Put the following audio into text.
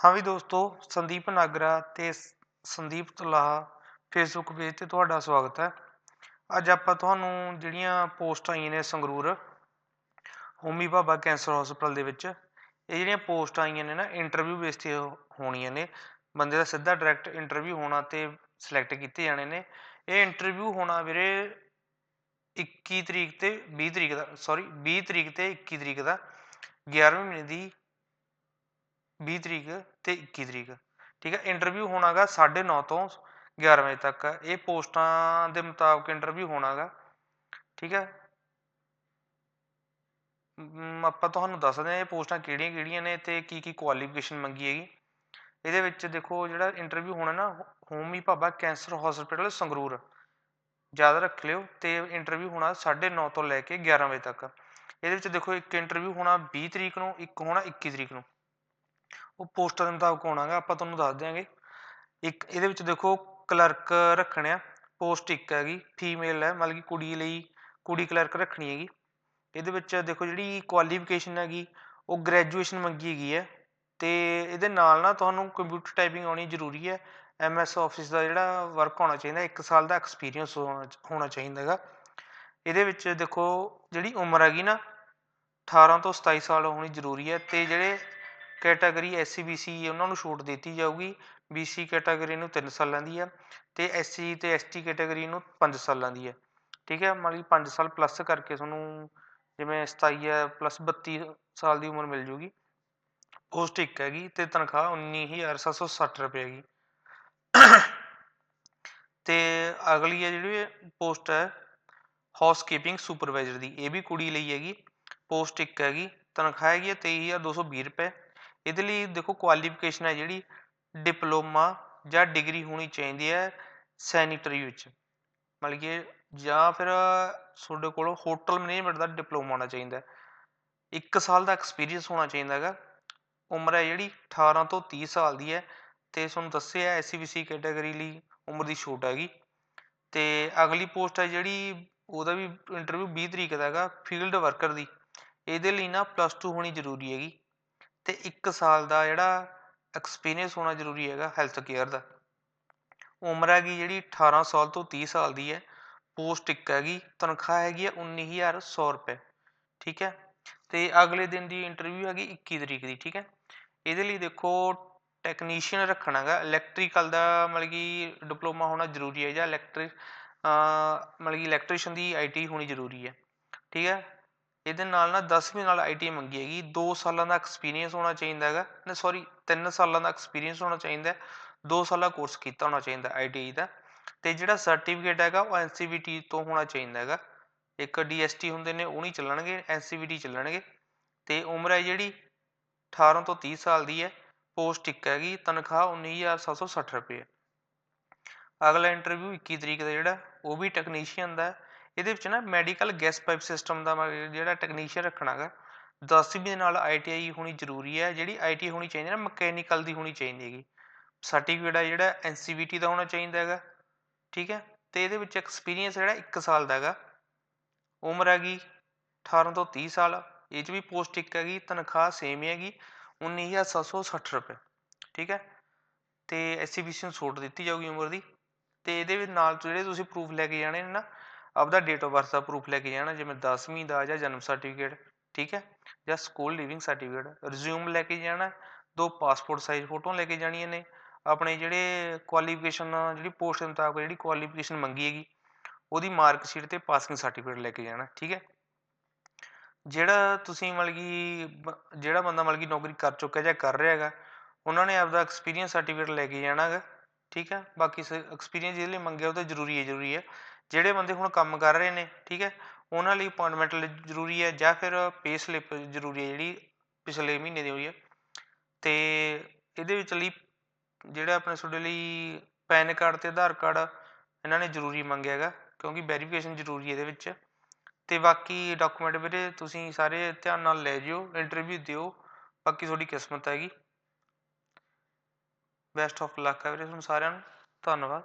ਹਾਂ ਵੀ ਦੋਸਤੋ, ਸੰਦੀਪ ਨਾਗਰਾ ਤੇ ਸੰਦੀਪ ਤਲਾਹ ਫੇਸਬੁੱਕ ਪੇਜ ਤੇ ਤੁਹਾਡਾ ਸਵਾਗਤ ਹੈ। ਅੱਜ ਆਪਾਂ ਤੁਹਾਨੂੰ ਜਿਹੜੀਆਂ ਪੋਸਟਾਂ ਆਈਆਂ ਨੇ ਸੰਗਰੂਰ, ਹੋਮੀ ਬਾਬਾ ਕੈਂਸਰ ਹਸਪਤਾਲ ਦੇ ਵਿੱਚ, ਇਹ ਜਿਹੜੀਆਂ ਪੋਸਟਾਂ ਆਈਆਂ ਨੇ ਨਾ ਇੰਟਰਵਿਊ ਬੇਸ ਤੇ ਹੋਣੀਆਂ ਨੇ। ਬੰਦੇ ਦਾ ਸਿੱਧਾ ਡਾਇਰੈਕਟ ਇੰਟਰਵਿਊ ਹੋਣਾ ਤੇ ਸਿਲੈਕਟ ਕੀਤੇ ਜਾਣੇ ਨੇ। ਇਹ ਇੰਟਰਵਿਊ ਹੋਣਾ ਵੀਰੇ 21 ਤਰੀਕ ਤੇ 20 ਤਰੀਕ ਦਾ ਸੌਰੀ 20 ਤਰੀਕ ਤੇ 21 ਤਰੀਕ ਦਾ 11ਵੇਂ ਮਹੀਨੇ ਦੀ 20 ਤਰੀਕ ਤੇ 21 ਤਰੀਕ। ਠੀਕ ਹੈ ਇੰਟਰਵਿਊ ਹੋਣਾਗਾ 9:30 ਤੋਂ 11 ਵਜੇ ਤੱਕ। ਇਹ ਪੋਸਟਾਂ ਦੇ ਮੁਤਾਬਕ ਇੰਟਰਵਿਊ ਹੋਣਾਗਾ। ਠੀਕ ਹੈ ਆਪਾਂ ਤੁਹਾਨੂੰ ਦੱਸਦੇ ਹਾਂ ਇਹ ਪੋਸਟਾਂ ਕਿਹੜੀਆਂ ਕਿਹੜੀਆਂ ਨੇ ਤੇ ਕੀ ਕੀ ਕੁਆਲੀਫਿਕੇਸ਼ਨ ਮੰਗੀ ਹੈਗੀ। ਇਹਦੇ ਵਿੱਚ ਦੇਖੋ ਜਿਹੜਾ ਇੰਟਰਵਿਊ ਹੋਣਾ ਨਾ, ਹੋਮੀ ਭਾਬਾ ਕੈਂਸਰ ਹਸਪੀਟਲ ਸੰਗਰੂਰ। ਯਾਦ ਰੱਖ ਲਿਓ ਤੇ ਇੰਟਰਵਿਊ ਹੋਣਾ 9:30 ਤੋਂ ਲੈ ਕੇ 11 ਵਜੇ ਤੱਕ। ਇਹਦੇ ਵਿੱਚ ਦੇਖੋ ਇੱਕ ਇੰਟਰਵਿਊ ਹੋਣਾ 20 ਤਰੀਕ ਨੂੰ, ਇੱਕ ਹੋਣਾ 21 ਤਰੀਕ ਨੂੰ। ਉਹ ਪੋਸਟਾਂ ਦੇ ਮੁਤਾਬਕ ਹੋਣਾਗਾ, ਆਪਾਂ ਤੁਹਾਨੂੰ ਦੱਸ ਦਿਆਂਗੇ। ਇੱਕ, ਇਹਦੇ ਵਿੱਚ ਦੇਖੋ ਕਲਰਕ ਰੱਖਣਿਆ ਪੋਸਟ ਇੱਕ ਹੈਗੀ ਫੀਮੇਲ ਹੈ, ਮਤਲਬ ਕਿ ਕੁੜੀ ਲਈ ਕੁੜੀ ਕਲਰਕ ਰੱਖਣੀ ਹੈਗੀ। ਇਹਦੇ ਵਿੱਚ ਦੇਖੋ ਜਿਹੜੀ ਕੁਆਲੀਫਿਕੇਸ਼ਨ ਹੈਗੀ, ਉਹ ਗ੍ਰੈਜੂਏਸ਼ਨ ਮੰਗੀ ਹੈਗੀ ਹੈ। ਤੇ ਇਹਦੇ ਨਾਲ ਨਾ ਤੁਹਾਨੂੰ ਕੰਪਿਊਟਰ ਟਾਈਪਿੰਗ ਆਉਣੀ ਜ਼ਰੂਰੀ ਹੈ। ਐਮਐਸ ਆਫਿਸ ਦਾ ਜਿਹੜਾ ਵਰਕ ਹੋਣਾ ਚਾਹੀਦਾ, ਇੱਕ ਸਾਲ ਦਾ ਐਕਸਪੀਰੀਅੰਸ ਹੋਣਾ ਚਾਹੀਦਾ ਹੈਗਾ। ਇਹਦੇ ਵਿੱਚ ਦੇਖੋ ਜਿਹੜੀ ਉਮਰ ਹੈਗੀ ਨਾ 18 ਤੋਂ 27 ਸਾਲ ਹੋਣੀ ਜ਼ਰੂਰੀ ਹੈ। ਤੇ ਜਿਹੜੇ ਕੈਟਾਗਰੀ ਐਸਸੀ ਬੀਸੀ ਉਹਨਾਂ ਨੂੰ ਛੂਟ ਦਿੱਤੀ ਜਾਊਗੀ ਬੀਸੀ ਕੈਟਾਗਰੀ ਨੂੰ 3 ਸਾਲਾਂ ਦੀ ਹੈ ਤੇ ਐਸਸੀ ਤੇ ਐਸਟੀ ਕੈਟਾਗਰੀ ਨੂੰ 5 ਸਾਲਾਂ ਦੀ ਹੈ ਠੀਕ ਹੈ, ਮਤਲਬ ਕਿ 5 ਸਾਲ ਪਲੱਸ ਕਰਕੇ ਤੁਹਾਨੂੰ ਜਿਵੇਂ 27 ਹੈ ਪਲੱਸ 32 ਸਾਲ ਦੀ ਉਮਰ ਮਿਲ ਜੂਗੀ ਪੋਸਟ ਇੱਕ ਹੈਗੀ ਤੇ ਤਨਖਾਹ 19760 ਰੁਪਏ ਹੈਗੀ। ਤੇ ਅਗਲੀ ਹੈ ਜਿਹੜੀ ਪੋਸਟ ਹੈ ਹਾਊਸਕੀਪਿੰਗ ਸੁਪਰਵਾਈਜ਼ਰ ਦੀ, ਇਹ ਵੀ ਕੁੜੀ ਲਈ ਹੈਗੀ ਪੋਸਟ ਇੱਕ ਹੈਗੀ, ਤਨਖਾਹ ਹੈਗੀ ਹੈ 23220 ਰੁਪਏ। ਇਹਦੇ ਲਈ ਦੇਖੋ ਕੁਆਲੀਫਿਕੇਸ਼ਨ ਹੈ ਜਿਹੜੀ ਡਿਪਲੋਮਾ ਜਾਂ ਡਿਗਰੀ ਹੋਣੀ ਚਾਹੀਦੀ ਹੈ ਸੈਨੀਟਰੀ ਵਿੱਚ। ਮਤਲਬ ਕਿ ਜਾਂ ਫਿਰ ਤੁਹਾਡੇ ਕੋਲ ਹੋਟਲ ਮੈਨੇਜਮੈਂਟ ਦਾ ਡਿਪਲੋਮਾ ਹੋਣਾ ਚਾਹੀਦਾ ਇੱਕ ਸਾਲ ਦਾ ਐਕਸਪੀਰੀਅੰਸ ਹੋਣਾ ਚਾਹੀਦਾ ਹੈਗਾ। ਉਮਰ ਹੈ ਜਿਹੜੀ 18 ਤੋਂ 30 ਸਾਲ ਦੀ ਹੈ ਤੇ ਤੁਹਾਨੂੰ ਦੱਸਿਆ ਐਸਸੀ ਬੀਸੀ ਕੈਟਾਗਰੀ ਲਈ ਉਮਰ ਦੀ ਛੋਟ ਹੈਗੀ। ਤੇ ਅਗਲੀ ਪੋਸਟ ਹੈ ਜਿਹੜੀ ਉਹਦਾ ਵੀ ਇੰਟਰਵਿਊ 20 ਤਰੀਕ ਦਾ ਹੈਗਾ ਫੀਲਡ ਵਰਕਰ ਦੀ। ਇਹਦੇ ਲਈ ਨਾ ਪਲੱਸ 2 ਹੋਣੀ ਜ਼ਰੂਰੀ ਹੈਗੀ। ਤੇ 1 ਸਾਲ ਦਾ ਜਿਹੜਾ ਐਕਸਪੀਰੀਅੰਸ ਹੋਣਾ ਜ਼ਰੂਰੀ ਹੈਗਾ ਹੈਲਥ ਕੇਅਰ ਦਾ। ਉਮਰ ਹੈਗੀ ਜਿਹੜੀ 18 ਸਾਲ ਤੋਂ 30 ਸਾਲ ਦੀ ਹੈ ਪੋਸਟ ਇੱਕ ਹੈਗੀ, ਤਨਖਾਹ ਹੈਗੀ ਹੈ 19100 ਰੁਪਏ, ਠੀਕ ਹੈ? ਤੇ ਅਗਲੇ ਦਿਨ ਦੀ ਇੰਟਰਵਿਊ ਹੈਗੀ 21 ਤਰੀਕ ਦੀ, ਠੀਕ ਹੈ? ਇਹਦੇ ਲਈ ਦੇਖੋ ਟੈਕਨੀਸ਼ੀਅਨ ਰੱਖਣਾਗਾ ਇਲੈਕਟ੍ਰੀਕਲ ਦਾ ਮਤਲਬ ਕਿ ਡਿਪਲੋਮਾ ਹੋਣਾ ਜ਼ਰੂਰੀ ਹੈ ਜਾਂ ਇਲੈਕਟ੍ਰਿਕ ਮਤਲਬ ਕਿ ਇਲੈਕਟ੍ਰੀਸ਼ੀਅਨ ਦੀ ਆਈਟੀ ਹੋਣੀ ਜ਼ਰੂਰੀ ਹੈ, ਠੀਕ ਹੈ? ਇਹਦੇ ਨਾਲ ਨਾ 10ਵੀਂ ਨਾਲ ਆਈਟੀ ਮੰਗੀ ਹੈਗੀ 2 ਸਾਲਾਂ ਦਾ ਐਕਸਪੀਰੀਅੰਸ ਹੋਣਾ ਚਾਹੀਦਾ ਹੈਗਾ ਨਾ ਸੌਰੀ 3 ਸਾਲਾਂ ਦਾ ਐਕਸਪੀਰੀਅੰਸ ਹੋਣਾ ਚਾਹੀਦਾ 2 ਸਾਲਾ ਕੋਰਸ ਕੀਤਾ ਹੋਣਾ ਚਾਹੀਦਾ ਆਈਟੀ ਦਾ, ਤੇ ਜਿਹੜਾ ਸਰਟੀਫਿਕੇਟ ਹੈਗਾ ਉਹ ਐਨਸੀਬੀਟੀ ਤੋਂ ਹੋਣਾ ਚਾਹੀਦਾ ਹੈਗਾ, ਇੱਕ ਡੀਐਸਟੀ ਹੁੰਦੇ ਨੇ, ਉਹ ਨਹੀਂ ਚੱਲਣਗੇ ਐਨਸੀਬੀਟੀ ਚੱਲਣਗੇ, ਤੇ ਉਮਰ ਹੈ ਜਿਹੜੀ 18 ਤੋਂ 30 ਸਾਲ ਦੀ ਹੈ ਪੋਸਟ ਇੱਕ ਹੈਗੀ, ਤਨਖਾਹ 19760 ਰੁਪਏ। ਅਗਲਾ ਇੰਟਰਵਿਊ 21 ਤਰੀਕ ਦਾ ਜਿਹੜਾ, ਉਹ ਵੀ ਟੈਕਨੀਸ਼ੀਅਨ ਦਾ ਇਹਦੇ ਵਿੱਚ ਨਾ ਮੈਡੀਕਲ ਗੈਸ ਪਾਈਪ ਸਿਸਟਮ ਦਾ ਜਿਹੜਾ ਟੈਕਨੀਸ਼ੀਅਨ ਰੱਖਣਾਗਾ 10ਵੀਂ ਦੇ ਨਾਲ ਆਈਟੀਆਈ ਹੋਣੀ ਜ਼ਰੂਰੀ ਹੈ, ਜਿਹੜੀ ਆਈਟੀ ਹੋਣੀ ਚਾਹੀਦੀ ਨਾ ਮਕੈਨੀਕਲ ਦੀ ਹੋਣੀ ਚਾਹੀਦੀ ਹੈਗੀ। ਸਰਟੀਫਿਕੇਟ ਹੈ ਜਿਹੜਾ ਐਨਸੀਬੀਟੀ ਦਾ ਹੋਣਾ ਚਾਹੀਦਾ ਹੈਗਾ, ਠੀਕ ਹੈ? ਤੇ ਇਹਦੇ ਵਿੱਚ ਐਕਸਪੀਰੀਅੰਸ ਜਿਹੜਾ 1 ਸਾਲ ਦਾ ਹੈਗਾ। ਉਮਰ ਹੈਗੀ 18 ਤੋਂ 30 ਸਾਲ, ਇਹ 'ਚ ਵੀ ਪੋਸਟ ਇੱਕ ਹੈਗੀ, ਤਨਖਾਹ ਸੇਮ ਹੀ ਹੈਗੀ 19760 ਰੁਪਏ, ਠੀਕ ਹੈ? ਤੇ ਐਸਸੀਬੀਸੀ ਨੂੰ ਛੋਟ ਦਿੱਤੀ ਜਾਊਗੀ ਉਮਰ ਦੀ। ਤੇ ਇਹਦੇ ਵਿੱਚ ਨਾਲ ਜਿਹੜੇ ਤੁਸੀਂ ਪ੍ਰੂਫ ਲੈ ਕੇ ਜਾਣੇ ਨੇ ਨਾ ਆਪਦਾ ਡੇਟ ਆਫ ਬਰਥ ਦਾ ਪ੍ਰੂਫ ਲੈ ਕੇ ਜਾਣਾ, ਜਿਵੇਂ 10ਵੀਂ ਦਾ ਜਾਂ ਜਨਮ ਸਰਟੀਫਿਕੇਟ ਠੀਕ ਹੈ? ਜਾਂ ਸਕੂਲ ਲਿਵਿੰਗ ਸਰਟੀਫਿਕੇਟ ਰਿਜ਼ਿਊਮ ਲੈ ਕੇ ਜਾਣਾ, ਦੋ ਪਾਸਪੋਰਟ ਸਾਈਜ਼ ਫੋਟੋਆਂ ਲੈ ਕੇ ਜਾਣੀਆਂ ਨੇ, ਆਪਣੇ ਜਿਹੜੇ ਕੁਆਲੀਫਿਕੇਸ਼ਨ ਜਿਹੜੀ ਪੋਸਟ ਦੇ ਮੁਤਾਬਕ ਜਿਹੜੀ ਕੁਆਲੀਫਿਕੇਸ਼ਨ ਮੰਗੀ ਹੈਗੀ, ਉਹਦੀ ਮਾਰਕ ਸ਼ੀਟ ਤੇ ਪਾਸਿੰਗ ਸਰਟੀਫਿਕੇਟ ਲੈ ਕੇ ਜਾਣਾ, ਠੀਕ ਹੈ? ਜਿਹੜਾ ਤੁਸੀਂ ਮਤਲਬ ਕਿ ਬ- ਜਿਹੜਾ ਬੰਦਾ ਮਤਲਬ ਕਿ ਨੌਕਰੀ ਕਰ ਚੁੱਕਾ ਜਾਂ ਕਰ ਰਿਹਾ ਹੈਗਾ, ਉਹਨਾਂ ਨੇ ਆਪਦਾ ਐਕਸਪੀਰੀਅੰਸ ਸਰਟੀਫਿਕੇਟ ਲੈ ਕੇ ਜਾਣਾ ਹੈਗਾ, ਠੀਕ ਹੈ? ਬਾਕੀ ਐਕਸਪੀਰੀਅੰਸ ਜਿਹਦੇ ਲਈ ਮੰਗਿਆ ਉਹ ਤਾਂ ਜ਼ਰੂਰੀ ਹੈ ਜ਼ਰੂਰੀ ਹੈ। ਜਿਹੜੇ ਬੰਦੇ ਹੁਣ ਕੰਮ ਕਰ ਰਹੇ ਨੇ, ਠੀਕ ਹੈ, ਉਹਨਾਂ ਲਈ ਅਪਾਇੰਟਮੈਂਟ ਜ਼ਰੂਰੀ ਹੈ ਜਾਂ ਫਿਰ ਪੇ ਸਲਿੱਪ ਜ਼ਰੂਰੀ ਹੈ ਜਿਹੜੀ ਪਿਛਲੇ ਮਹੀਨੇ ਦੀ ਹੋਈ ਹੈ। ਅਤੇ ਇਹਦੇ ਵਿੱਚ ਲਈ ਜਿਹੜਾ ਆਪਣੇ ਤੁਹਾਡੇ ਲਈ ਪੈਨ ਕਾਰਡ ਅਤੇ ਆਧਾਰ ਕਾਰਡ ਇਹਨਾਂ ਨੇ ਜ਼ਰੂਰੀ ਮੰਗਿਆ ਹੈਗਾ, ਕਿਉਂਕਿ ਵੈਰੀਫਿਕੇਸ਼ਨ ਜ਼ਰੂਰੀ ਹੈ ਇਹਦੇ ਵਿੱਚ। ਅਤੇ ਬਾਕੀ ਡਾਕੂਮੈਂਟ ਵੀਰੇ ਤੁਸੀਂ ਸਾਰੇ ਧਿਆਨ ਨਾਲ ਲੈ ਜਿਓ ਇੰਟਰਵਿਊ ਦਿਓ, ਬਾਕੀ ਤੁਹਾਡੀ ਕਿਸਮਤ ਹੈਗੀ। ਬੈਸਟ ਆਫ ਲੱਕ ਹੈ ਵੀਰੇ ਤੁਹਾਨੂੰ ਸਾਰਿਆਂ ਨੂੰ, ਧੰਨਵਾਦ।